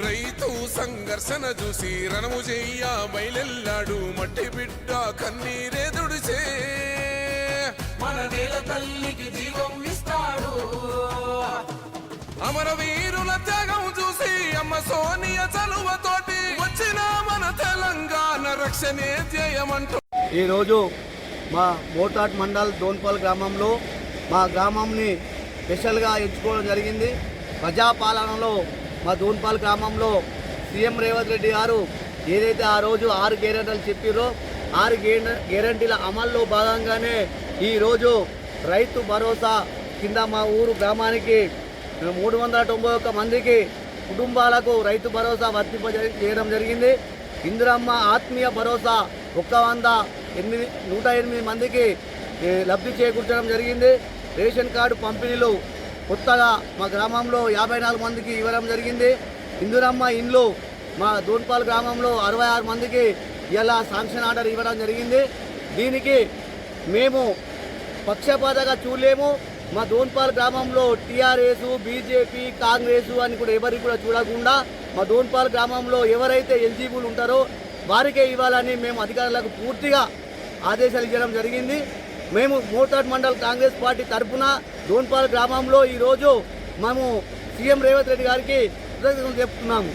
రైతు సంఘర్షణ చూసి రణము చెయ్య బయలెల్లాడు మట్టి బిడ్డ కన్నీరే దుడిచే మన నేల తల్లికి జీవం ఇస్తాడు. అమరవీరుల త్యాగం చూసి అమ్మ సోనియ చలువతోటి వచ్చిన మన తెలంగాణ రక్షణే ధ్యేయమంటూ. ఈరోజు మా మోటాట్ మండల్ దోన్పల్ గ్రామంలో మా గ్రామంని స్పెషల్గా ఎంచుకోవడం జరిగింది. ప్రజాపాలనలో మా దూన్పాల్ గ్రామంలో సీఎం రేవంత్ రెడ్డి గారు ఏదైతే ఆ రోజు ఆరు గ్యారెంటీలు చెప్పారో ఆరు గ్యారెంటీల అమల్లో భాగంగానే ఈరోజు రైతు భరోసా కింద మా ఊరు గ్రామానికి మూడు వందల తొంభై ఒక్క మందికి కుటుంబాలకు రైతు భరోసా వర్తింప చేయడం జరిగింది. ఇందిరమ్మ ఆత్మీయ భరోసా ఒక్క వంద ఎనిమిది నూట ఎనిమిది మందికి లబ్ధి చేకూర్చడం జరిగింది. రేషన్ కార్డు పంపిణీలు కొత్తగా మా గ్రామంలో యాభై నాలుగు మందికి ఇవ్వడం జరిగింది. ఇందిరమ్మ ఇండ్లు మా దోన్పాల్ గ్రామంలో అరవై ఆరు మందికి ఇలా శాంక్షన్ ఆర్డర్ ఇవ్వడం జరిగింది. దీనికి మేము పక్షపాతగా చూడలేము. మా దోన్పాల్ గ్రామంలో టీఆర్ఎస్ బీజేపీ కాంగ్రెస్ అని కూడా ఎవరికి కూడా చూడకుండా మా దోన్పాల్ గ్రామంలో ఎవరైతే ఎలిజిబుల్ ఉంటారో వారికే ఇవ్వాలని మేము అధికారులకు పూర్తిగా ఆదేశాలు ఇవ్వడం జరిగింది. మేము మోటార్ మండల్ కాంగ్రెస్ పార్టీ తరఫున దోన్పాల్ గ్రామంలో ఈరోజు మేము సీఎం రేవంత్ రెడ్డి గారికి కృతజ్ఞతలు చెప్తున్నాము.